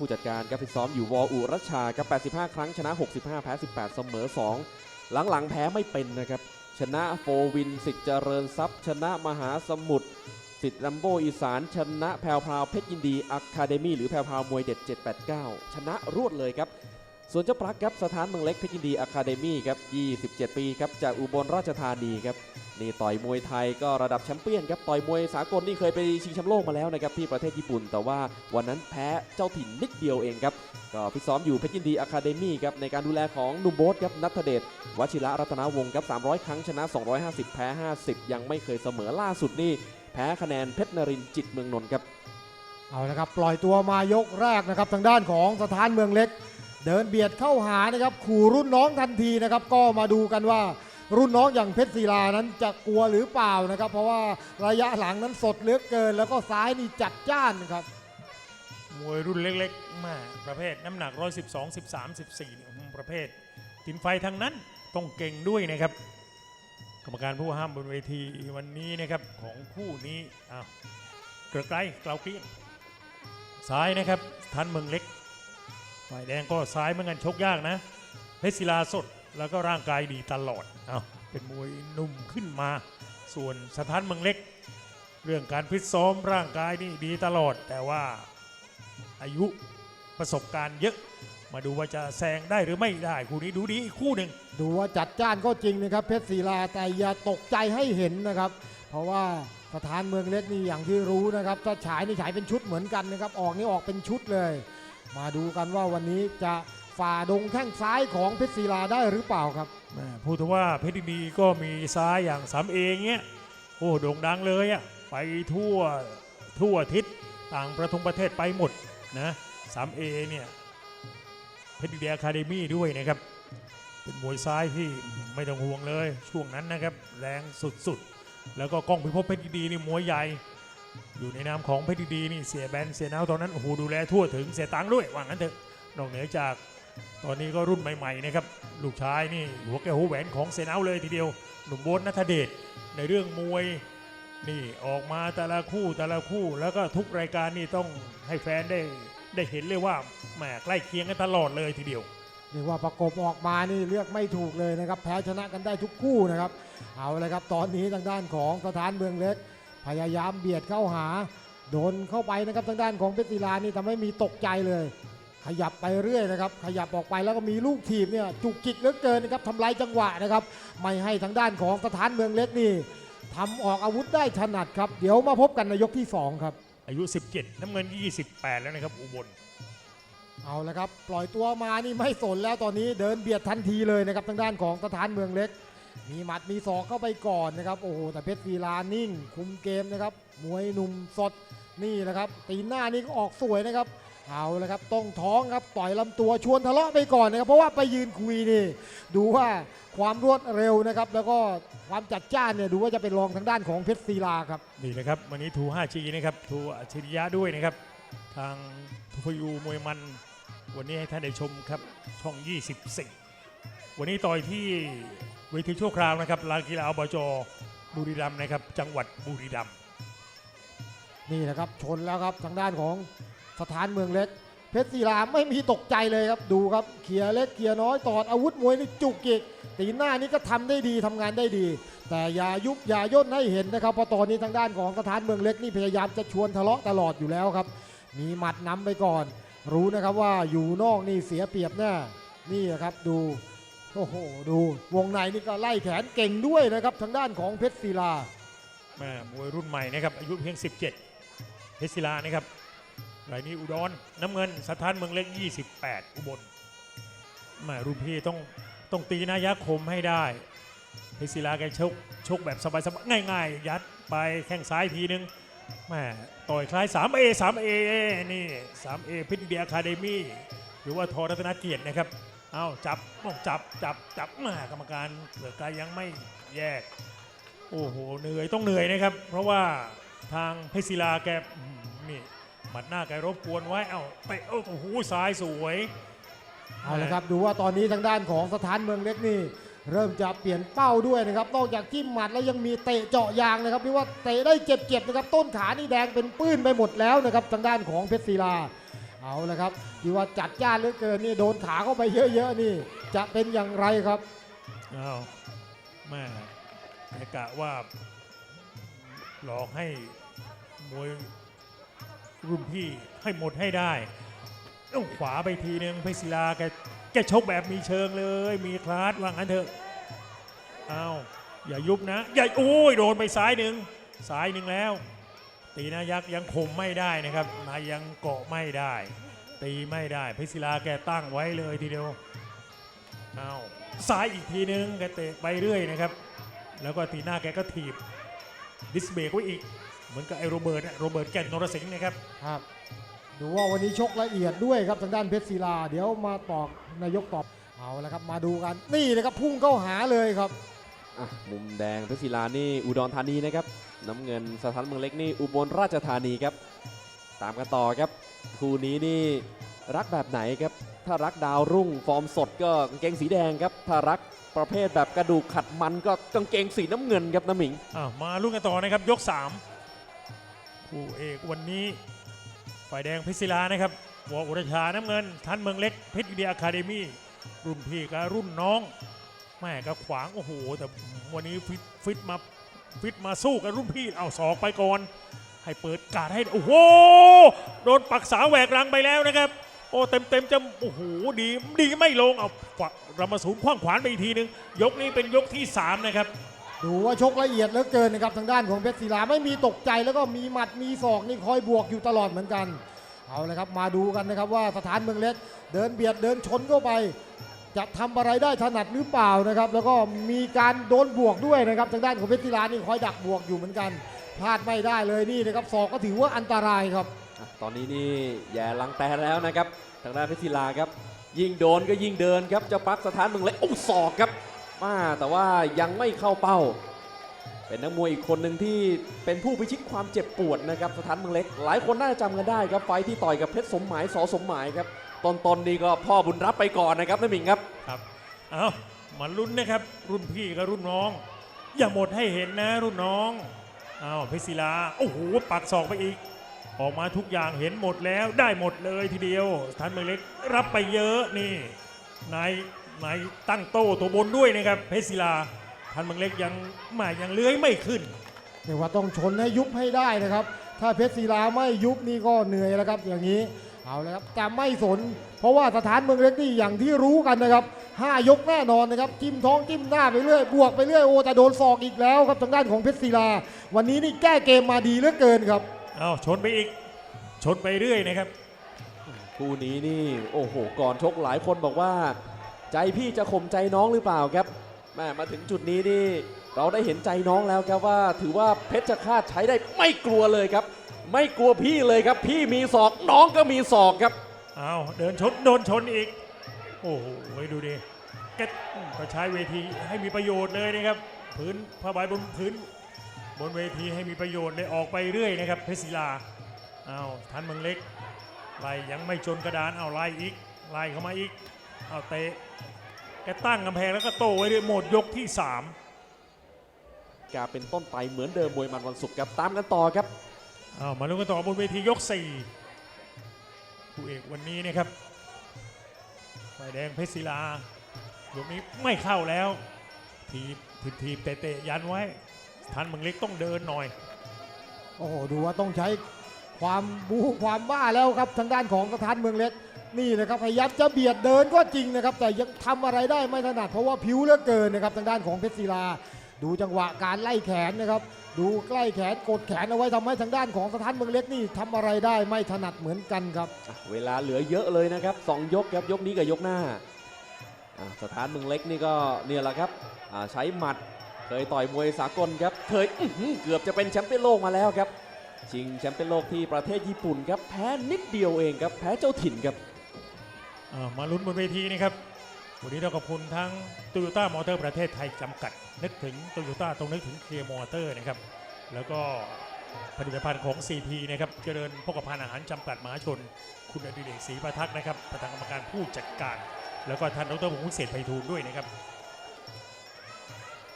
ผู้จัดการครับฟิตซ้อมอยู่วออุรัชชาครับ 85 ครั้งชนะ 65 แพ้ 18 เสมอ 2 หลังๆ แพ้ไม่เป็นนะครับ ชนะโฟวินสิทธิ์เจริญทรัพย์ ชนะมหาสมุทรสิทธิ์ลัมโบอีสาน ชนะแพรวพราวเพชรยินดีอะคาเดมี่หรือแพรวพราวมวยเด็ด 789 ชนะรวดเลยครับ ส่วนเจ้าปลั๊กครับสถานเมืองเล็กเพชรยินดีอะคาเดมี่ครับ 27 ปีครับจากอุบลราชธานีครับนี่ต่อยมวยไทยก็ระดับแชมเปี้ยนครับต่อยมวยสากลนี่เคยไปชิงแชมป์โลกมาแล้วนะครับที่ประเทศญี่ปุ่น แต่ว่าวันนั้นแพ้เจ้าถิ่นนิดเดียวเองครับก็ฟิซ้อมอยู่เพชรยินดีอะคาเดมี่ครับในการดูแลของนุ่มโบ๊ทครับนัทเดชวชิระรัตนวงศ์ครับ300 ครั้งชนะ 250 แพ้ 50 ยังไม่เคยเสมอล่าสุดนี่แพ้คะแนนเพชรนรินจิตเมืองนนท์ครับเอาละครับปล่อยตัวมายกแรกนะครับทางด้านของสถานเมืองเล็ก เดินเบียดเข้าหานะครับขู่รุ่นน้องทันทีนะครับ ก็มาดูกันว่ารุ่นน้องอย่างเพชรศิลานั้นจะกลัวหรือเปล่านะครับ เพราะว่าระยะหลังนั้นสดเหลือเกิน แล้วก็ซ้ายนี่จัดจ้านครับมวยรุ่นเล็กๆมาประเภทน้ำหนัก 112 13 14เนี่ยอืมประเภทตินไฟทั้งนั้นต้องเก่งด้วยนะครับ กรรมการผู้ห้ามบนเวทีวันนี้นะครับของคู่นี้อ้าวเกลือไกลเกลาเกลี้ยงซ้ายนะครับทันเมืองเล็ก ฝ่ายแดงก็ซ้ายเหมือนกันชกยากนะเพชรศิลาสดแล้วก็ร่างกายดีตลอดอ้าเป็นมวยหนุ่มขึ้นมา ส่วนสถานเมืองเล็ก เรื่องการฟิตซ้อมร่างกายนี่ดีตลอด แต่ว่าอายุประสบการณ์เยอะมาดูว่าจะแซงได้หรือไม่ได้ คู่นี้ดูดีอีกคู่หนึ่งดูว่าจัดจ้านก็จริงนะครับ เพชรศิลาแต่อย่าตกใจให้เห็นนะครับ เพราะว่าสถานเมืองเล็กนี่อย่างที่รู้นะครับถ้าฉายนี่ฉายเป็นชุดเหมือนกันนะครับ ออกนี่ออกเป็นชุดเลย มาดูกันว่าวันนี้จะฝ่าดงแข้งซ้ายของเพชรศิลาได้หรือเปล่าครับแม่พูดถึงว่าเพชรดีก็มีซ้ายอย่างสามเองเนี้ยโอ้โด่งดังเลยอะไปทั่วทั่วทิศต่างประทงประเทศไปหมดนะสามเอเนี่ยเพชรดีอะคาเดมี่ด้วยนะครับ เป็นมวยซ้ายที่ไม่ต้องห่วงเลยช่วงนั้นนะครับ แรงสุดๆ แล้วก็กล้องพิภพเพชรดีนี่มวยใหญ่ อยู่ในนามของเพชรดีๆนี่เสียแบนเสียนาวตอนนั้นโอ้โหดูแลทั่วถึงเสียตังค์ด้วยว่างั้นเถอะนอกเหนือจากตอนนี้ก็รุ่นใหม่ๆนะครับลูกชายนี่หัวแก้วหัวแหวนของเซนเอาเลยทีเดียวหนุ่มโบนนัทเดชในเรื่องมวยนี่ออกมาแต่ละคู่แต่ละคู่แล้วก็ทุกรายการนี่ต้องให้แฟนได้ได้เห็นเลยว่าแหมใกล้เคียงกันตลอดเลยทีเดียวเรียกว่าประกบออกมานี่เลือกไม่ถูกเลยนะครับ แพ้ชนะกันได้ทุกคู่นะครับ เอาเลยครับตอนนี้ทางด้านของสถานเมืองเล็ก พยายามเบียดเข้าหา โดนเข้าไปนะครับทางด้านของเพชรศิลานี่ทำให้มีตกใจเลย ขยับไปเรื่อยนะครับ ขยับออกไปแล้วก็มีลูกทีบเนี่ยจุกจิกเหลือเกินนะครับทำลายจังหวะนะครับ ไม่ให้ทางด้านของสถานเมืองเล็กนี่ทำออกอาวุธได้ถนัดครับ เดี๋ยวมาพบกันในยกที่สองครับ อายุ 17 น้ำเงิน 28 แล้วนะครับอุบลเอาละครับ ปล่อยตัวมานี่ไม่สนแล้วตอนนี้เดินเบียดทันทีเลยนะครับทางด้านของสถานเมืองเล็ก มีหมัดมีศอกเข้าไปก่อนนะครับ โอ้โห แต่เพชรวีลานิ่ง คุมเกมนะครับ มวยหนุ่มสดนี่นะครับ ตีนหน้านี่ก็ออกสวยนะครับ เอาละครับ ต้องท้องครับ ต่อยลำตัวชวนทะเลาะไปก่อนนะครับ เพราะว่าไปยืนคุยนี่ ดูว่าความรวดเร็วนะครับ แล้วก็ความจัดจ้านเนี่ย ดูว่าจะเป็นรองทางด้านของเพชรศิลาครับ นี่นะครับ วันนี้ทู 5G นะครับ ทูอัจฉริยะด้วยนะครับ ทางทูพยูมวยมัน วันนี้ให้ท่านได้ชมครับ ช่อง 24 วันนี้ต่อยที่ เวทีชั่วคราวนะครับลานกีฬาอบจบุรีรัมย์นะครับ จังหวัดบุรีรัมย์นี่นะครับชนแล้วครับทางด้านของสถานเมืองเล็ก เพชรศิลาไม่มีตกใจเลยครับดูครับเขียเล็กเขียน้อยตอดอาวุธมวยนี่จุกจิกตีหน้านี่ก็ทำได้ดีทำงานได้ดี แต่อย่ายุบอย่าย่นให้เห็นนะครับเพราะตอนนี้ทางด้านของสถานเมืองเล็กนี่พยายามจะชวนทะเลาะตลอดอยู่แล้วครับ มีหมัดนำไปก่อน รู้นะครับว่าอยู่นอกนี่เสียเปรียบแน่นี่นะครับดู โอ้โห ดูวงในนี่ก็ไล่แขนเก่งด้วยนะครับทางด้านของเพชรศิลาแม่มวยรุ่นใหม่นะครับอายุเพียง 17 เพชรศิลานะครับรายนี้อุดรน้ำเงินสถานเมืองเล็ก 28 อุบลแม่รุ่นพี่ต้องต้องตีนายาคมให้ได้ เพชรศิลาแกชกชกแบบสบายๆง่าย ๆ ยัดไปแข้งซ้ายทีนึงแม่ต่อยคล้าย 3A 3A นี่ 3A พิทเดียคาเดมี่หรือว่าทอรัตนเกียรตินะครับ เอาจับต้องจับจับจับแม่กรรมการเหลือไกลยังไม่แยก โอ้โหเหนื่อยต้องเหนื่อยนะครับ เพราะว่าทางเพชรศิลาแกอืมนี่หมัดหน้าแกรบกวนไว้เอ้าเตะโอ้โหซ้ายสวยเอาละครับดูว่าตอนนี้ทางด้านของสถานเมืองเล็กนี่ เริ่มจะเปลี่ยนเป้าด้วยนะครับ นอกจากจิ้มหมัดแล้วยังมีเตะเจาะยางนะครับที่ว่าเตะได้เจ็บๆนะครับต้นขานี่แดงเป็นปื้นไปหมดแล้วนะครับทางด้านของเพชรศิลา เอาละครับที่ว่าจัดจ้านเหลือเกินนี่โดนขาเข้าไปเยอะๆนี่ จะเป็นอย่างไรครับอ้าวแม่แกกะว่า หลอกให้มวยรุ่นพี่ให้หมดให้ได้ต้องขวาไปทีนึงเพชรศิลาแกแกชกแบบมีเชิงเลย มีคลาสว่างั้นเถอะอ้าวอย่ายุบนะ อย่าโอ้ยโดนไปซ้ายหนึ่งซ้ายหนึ่งแล้ว ตีนายักษ์ยังข่มไม่ได้นะครับนายังเกาะไม่ได้ ตีไม่ได้เพชรศิลาแกตั้งไว้เลยทีเดียวเอาซ้ายอีกทีนึงแกเตะไปเรื่อยนะครับ แล้วก็ตีหน้าแกก็ถีบดิสเบกไว้อีก เหมือนกับไอโรเบิร์ตโรเบิร์ตแก่นนรสิงห์นะครับครับดูว่าวันนี้ชกละเอียดด้วยครับทางด้านเพชรศิลา เดี๋ยวมาตอบนายกตอบเอาละครับมาดูกันนี่นะครับพุ่งเข้าหาเลยครับ อะมุมแดงเพชรศิลานี่อุดรธานีนะครับน้ำเงินสถานเมืองเล็กนี่อุบลราชธานีครับ ตามกันต่อครับคู่นี้นี่รักแบบไหนครับ ถ้ารักดาวรุ่งฟอร์มสดก็กางเกงสีแดงครับ ถ้ารักประเภทแบบกระดูกขัดมันก็กางเกงสีน้ำเงินครับน้ำหมิงอ้าวมาลุ้นกันต่อนะครับยก3คู่เอกวันนี้ฝ่ายแดงเพชรศิลานะครับวออุรชาน้ำเงินทันเมืองเล็กเพชรอินเดียอะคาเดมี่รุ่นพี่กับรุ่นน้อง แม่ก็ขวางโอ้โหแต่วันนี้ฟิตฟิตมาฟิตมาสู้กับรุ่นพี่เอาสอกไปก่อน ให้เปิดการดให้โอ้โหโดนปักษาแหวกรังไปแล้วนะครับ โอ้เต็มเต็มจะโอ้โหดีดีไม่ลงเอาขวาเรามาสูนขว้างขวานไปอีกทีนึง ยกนี้เป็นยกที่ 3 นะครับ ดูว่าชกละเอียดเหลือเกินนะครับทางด้านของเพชรศิลาไม่มีตกใจแล้วก็มีหมัดมีศอกนี่คอยบวกอยู่ตลอดเหมือนกันเอาเลยครับมาดูกันนะครับว่าสถานเมืองเล็กเดินเบียดเดินชนเข้าไป จะทำอะไรได้ถนัดหรือเปล่านะครับ แล้วก็มีการโดนบวกด้วยนะครับทางด้านของเพชรศิลานี่คอยดักบวกอยู่เหมือนกันพลาดไม่ได้เลยนี่นะครับศอกก็ถือว่าอันตรายครับ ตอนนี้นี่แย่ลังแต่แล้วนะครับทางด้านเพชรศิลาครับ ยิ่งโดนก็ยิ่งเดินครับเจะปักสถานเมืองเล็กโอ้ศอกครับมาแต่ว่ายังไม่เข้าเป้า เป็นนักมวยอีกคนหนึ่งที่เป็นผู้พิชิตความเจ็บปวดนะครับสถานเมืองเล็ก หลายคนน่าจะจำกันได้ครับไฟที่ต่อยกับเพชรสมหมายสอสมหมายครับ ตอนตอนนี้ก็พ่อบุญรับไปก่อนนะครับน้าหมิงครับ ครับ เอามาลุ้นนะครับ รุ่นพี่กับรุ่นน้อง อย่าหมดให้เห็นนะรุ่นน้อง เอาเพชรศิลา โอ้โห ปักศอกไปอีก ออกมาทุกอย่างเห็นหมดแล้วได้หมดเลยทีเดียวทันเมืองเล็กรับไปเยอะนี่นายนายตั้งโต้ตัวบนด้วยนะครับเพชรศิลาทันเมืองเล็กยังไมายังเลื้อยไม่ขึ้นเรียกว่าต้องชนให้ยุบให้ได้นะครับ ถ้าเพชรศิลาไม่ยุบนี่ก็เหนื่อยแล้วครับอย่างนี้ เอาเลยครับแต่ไม่สน เพราะว่าสถานเมืองเล็กนี่อย่างที่รู้กันนะครับห้ายกแน่นอนนะครับจิ้มท้องจิ้มหน้าไปเรื่อยบวกไปเรื่อยโอ้แต่โดนศอกอีกแล้วครับทางด้านของเพชรศิลา วันนี้นี่แก้เกมมาดีเหลือเกินครับเอาชนไปอีก ชนไปเรื่อยนะครับคู่นี้นี่โอ้โหก่อนชกหลายคนบอกว่า ใจพี่จะข่มใจน้องหรือเปล่าครับแม่มาถึงจุดนี้นี่เราได้เห็นใจน้องแล้วครับว่า ถือว่าเพชรฆาตใช้ได้ไม่กลัวเลยครับ ไม่กลัวพี่เลยครับ พี่มีศอกน้องก็มีศอกครับเอาเดินชนโดนชนอีก โอ้โหดูดิแกก็ใช้เวทีให้มีประโยชน์เลยนะครับพื้นผ้าใบบนพื้น บนเวทีให้มีประโยชน์เลยออกไปเรื่อยนะครับเพชรศิลาเอาทันเมืองเล็กไล่ยังไม่ชนกระดานเอาไล่อีกไล่เข้ามาอีกเอาเตะแกตั้งกำแพงแล้วก็โต้ไว้ด้วยโหมดยกที่3กาเป็นต้นไปเหมือนเดิมมวยมันวันศุกร์ครับตามกันต่อครับเอามาลุ้นกันต่อบนเวทียก4ผู้เอกวันนี้นะครับฝ่ายแดงเพชรศิลายกนี้ไม่เข้าแล้วทีทีทีเตะเตะยันไว้ทันเมืองเล็กต้องเดินหน่อย โอ้โหดูว่าต้องใช้ความบูความบ้าแล้วครับทางด้านของสถานเมืองเล็กนี่นะครับพยายามจะเบียดเดินก็จริงนะครับ แต่ยังทำอะไรได้ไม่ถนัดเพราะว่าผิวเหลือเกินนะครับทางด้านของเพชรศิลา ดูจังหวะการไล่แขนนะครับ ดูใกล้แขนกดแขนเอาไว้ทำให้ทางด้านของสถานเมืองเล็กนี่ทำอะไรได้ไม่ถนัดเหมือนกันครับอะเวลาเหลือเยอะเลยนะครับสองยกครับยกนี้กับยกหน้าอะสถานเมืองเล็กนี่ก็เนี่ยแหละครับอ่าใช้หมัดเคยต่อยมวยสากลครับเคยอื้อหือเกือบจะเป็นแชมป์เปี้ยนโลกมาแล้วครับชิงแชมป์เปี้ยนโลกที่ประเทศญี่ปุ่นครับแพ้นิดเดียวเองครับแพ้เจ้าถิ่นครับอ่ามาลุ้นบนเวทีนะครับ วันนี้เราขอบคุณทั้ง t o y ยต้ามอเตอร์ประเทศไทยจำกัด นึกถึง t o y ยต้าต้องนึกถึงเคลียร์มอเตอร์นะครับ แล้วก็ผลิตภัณฑ์ของ CP นะครับ เจริญพกพาอาหารจำกัดมหาชน คุณอดิเรกศรีประทักษ์นะครับ ประธานกรรมการผู้จัดการ แล้วก็ท่านดรพงศ์วิเศษไพฑูรย์ด้วยนะครับ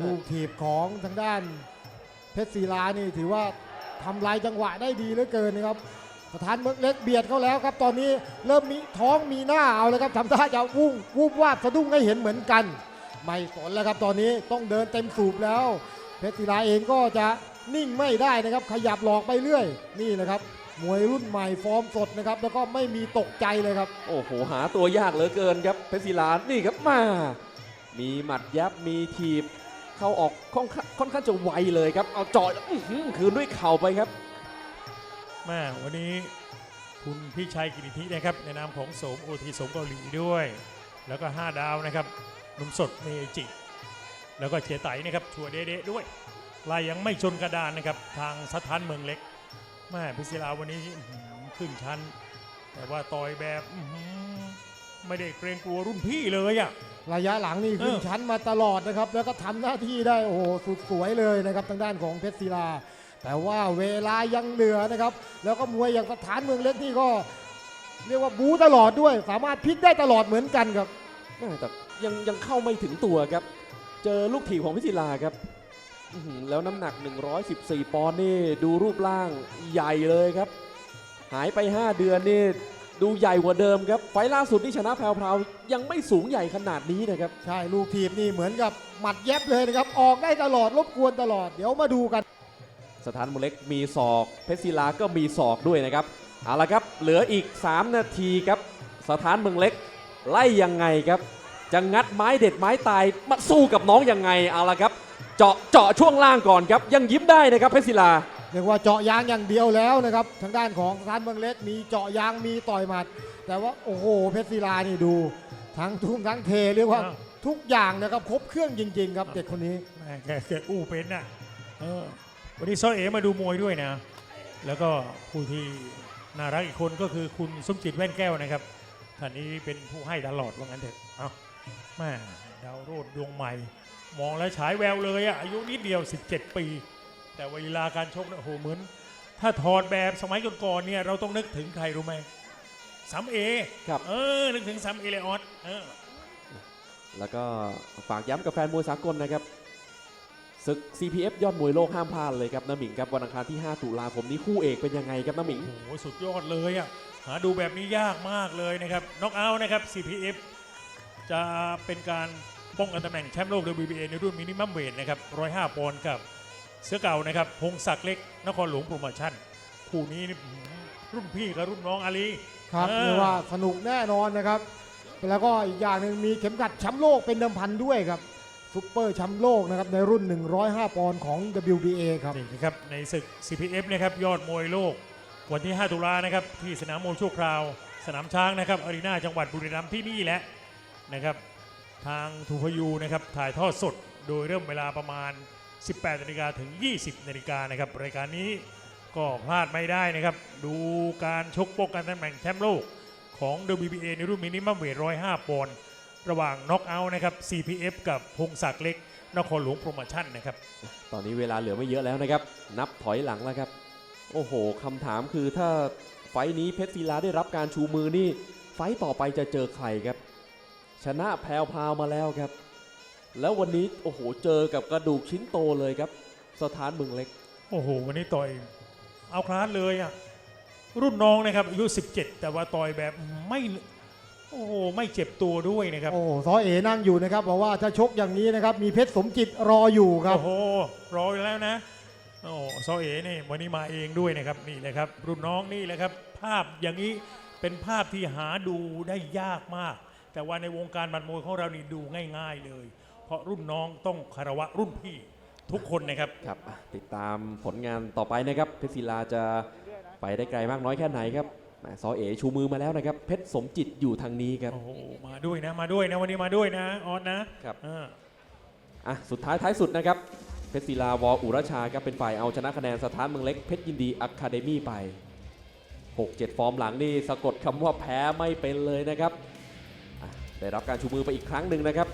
ลูกถีบของทางด้านเพชรศิลานี่ถือว่าทำลายจังหวะได้ดีเหลือเกินนะครับ สถานเมืองเล็กเบียดเขาแล้วครับ ตอนนี้เริ่มมีท้องมีหน้าเอาเลยครับทำท่าจะวุ่งวูบวาบสะดุ้งให้เห็นเหมือนกัน ไม่สนแล้วครับตอนนี้ต้องเดินเต็มสูบแล้ว เพชรศิลาเองก็จะนิ่งไม่ได้นะครับ ขยับหลอกไปเรื่อย นี่แหละครับมวยรุ่นใหม่ฟอร์มสดนะครับ แล้วก็ไม่มีตกใจเลยครับ โอ้โห หาตัวยากเหลือเกินครับเพชรศิลานี่ครับมา มีหมัดยับมีทีบ เข้าออกค่อนข้างจะไวเลยครับ เอาเจาะอื้อหือคืนด้วยเข่าไปครับ แม่วันนี้คุณพิชัยกิติธินะครับ ในนามของสมโอทีสมเกาหลีด้วย แล้วก็ 5 ดาวนะครับนุ่มสดเมจิ แล้วก็เชียร์ไตนะครับชัวร์เดด้วยลายยังไม่ชนกระดานนะครับ ทางสถานเมืองเล็กแม่พิศิลาวันนี้ขึ้นชั้น แต่ว่าต่อยแบบไม่ได้เกรงกลัวรุ่นพี่เลยอะระยะหลังนี่ขึ้นชั้นมาตลอดนะครับ แล้วก็ทำหน้าที่ได้โอ้โหสุดสวยเลยนะครับทางด้านของเพชรศิลา แต่ว่าเวลายังเหลือนะครับ แล้วก็มวยอย่างสถานเมืองเล็กนี่ก็ เรียกว่าบูตลอดด้วย สามารถพลิกได้ตลอดเหมือนกันครับแม่แต่ยังยังเข้าไม่ถึงตัวครับ เจอลูกถีบของพิศิลาครับอื้อหือแล้วน้ำหนัก 114 ปอนด์นี่ดูรูปร่างใหญ่เลยครับ หายไป 5 เดือนนี่ดูใหญ่กว่าเดิมครับ ไฟล์ล่าสุดที่ชนะแพรวๆยังไม่สูงใหญ่ขนาดนี้นะครับ ใช่ ลูกทีมนี่เหมือนกับหมัดเย็บเลยนะครับ ออกได้ตลอดรบกวนตลอด เดี๋ยวมาดูกัน สถานมุเล็กมีศอก เพชรศิลาก็มีศอกด้วยนะครับเอาละครับเหลืออีก 3 นาทีครับสถานเมืองเล็กไล่ยังไงครับจะงัดไม้เด็ดไม้ตายมาสู้กับน้องยังไงเอาละครับ เจาะเจาะช่วงล่างก่อนครับยังยิ้มได้นะครับเพชรศิลาเรียกว่าเจาะยางอย่างเดียวแล้วนะครับทางด้านของสถานเมืองเล็กมีเจาะยางมีต่อยหมัด แต่ว่าโอ้โหเพชรศิลานี่ดู ทั้งทุ่มทั้งเทเรียกว่าอ้าวทุกอย่างนะครับครบเครื่องจริง ๆ ครับเด็กคนนี้แม่แกแกอู้เป็นน่ะเออ วันนี้ซ้อเอมาดูมวยด้วยนะ แล้วก็ผู้ที่น่ารักอีกคนก็คือคุณสมจิตแว่นแก้วนะครับท่านนี้เป็นผู้ให้ตลอดว่างั้นเถอะเอาแม่ดาวโรดดวงใหม่ มองแล้วฉายแววเลยอะอายุนิดเดียว 17 ปี แต่เวลาการชกเนี่ยโอ้โหเหมือน ถ้าถอดแบบสมัยก่อนๆเนี่ยเราต้องนึกถึงใครรู้ไหมสามเอครับเออนึกถึงสามเอเลออสเออแล้วก็ฝากย้ำกับแฟนมวยสากลนะครับ ศึก CPF ยอดมวยโลกห้ามพลาดเลยครับน้ำหมิงครับวันอังคารที่ 5 ตุลาคมนี้คู่เอกเป็นยังไงครับน้ำหมิง โอ้โหสุดยอดเลยอะหาดูแบบนี้ยากมากเลยนะครับน็อกเอาท์นะครับ CPF จะเป็นการป้องกันตำแหน่งแชมป์โลก WBA ในรุ่นมินิมัมเวทนะครับ105ปอนด์กับเสือเก่านะครับพงศักดิ์เล็กนครหลวงโปรโมชั่น คู่นี้นี่อื้อหือรุ่นพี่กับรุ่นน้องอาลีครับเออ เรียกว่าสนุกแน่นอนนะครับ แล้วก็อีกอย่างหนึ่งมีเข็มขัดแชมป์โลกเป็นเดิมพันด้วยครับ ซุปเปอร์แชมป์โลกนะครับในรุ่น 105 ปอนด์ของ WBA ครับนี่นะครับในศึก CPF นะครับยอดมวยโลก วันที่ 5 ตุลานะครับที่สนามมวยชั่วคราว สนามช้างนะครับอารีนาจังหวัดบุรีรัมย์ที่นี่แหละนะครับทางทูพยูนะครับถ่ายทอดสดโดยเริ่มเวลาประมาณ 18นาฬิกาถึง 20นาฬิกานะครับรายการนี้ก็พลาดไม่ได้นะครับ ดูการชกป้องกันตำแหน่งแชมป์โลกของ WBA ในรุ่นมินิมัมเวท105 ปอนด์ ระหว่างน็อกเอาท์นะครับ CPF กับพงศักดิ์เล็กนครหลวงโปรโมชั่นนะครับ ตอนนี้เวลาเหลือไม่เยอะแล้วนะครับ นับถอยหลังแล้วครับ โอ้โหคำถามคือถ้าไฟท์นี้เพชรศิลาได้รับการชูมือนี่ ไฟท์ต่อไปจะเจอใครครับ ชนะแพรวพราวมาแล้วครับ แล้ววันนี้โอ้โหเจอกับกระดูกชิ้นโตเลยครับ สถานเมืองเล็ก โอ้โห วันนี้ต่อยเอาคลาสเลยอะรุ่นน้องนะครับอายุ 17 แต่ว่าต่อยแบบไม่ โอ้โหไม่เจ็บตัวด้วยนะครับ โอ้โหซอเอนั่งอยู่นะครับบอกว่าถ้าชกอย่างนี้นะครับ มีเพชรสมจิตรออยู่ครับ โอ้โหรออยู่แล้วนะโอ้ซอเอนี่วันนี้มาเองด้วยนะครับนี่เลยครับ รุ่นน้องนี่แหละครับ ภาพอย่างนี้เป็นภาพที่หาดูได้ยากมาก แต่ว่าในวงการบันมวยของเรานี่ดูง่าย ๆเลย เพราะรุ่นน้องต้องคารวะรุ่นพี่ทุกคนนะครับครับอะติดตามผลงานต่อไปนะครับเพชรศิลาจะไปได้ไกลมากน้อยแค่ไหนครับแหม ซอเอชูมือมาแล้วนะครับ เพชรสมจิตอยู่ทางนี้ครับ โอ้โหมาด้วยนะมาด้วยนะวันนี้มาด้วยนะออสนะครับ อ่าอะสุดท้ายท้ายสุดนะครับ เพชรศิลาวออุรชาครับเป็นฝ่ายเอาชนะคะแนนสถานเมืองเล็กเพชรยินดีอะคาเดมี่ไป 6-7 ฟอร์มหลังนี่สะกดคำว่าแพ้ไม่เป็นเลยนะครับอะได้รับการชูมือไปอีกครั้งหนึ่งนะครับ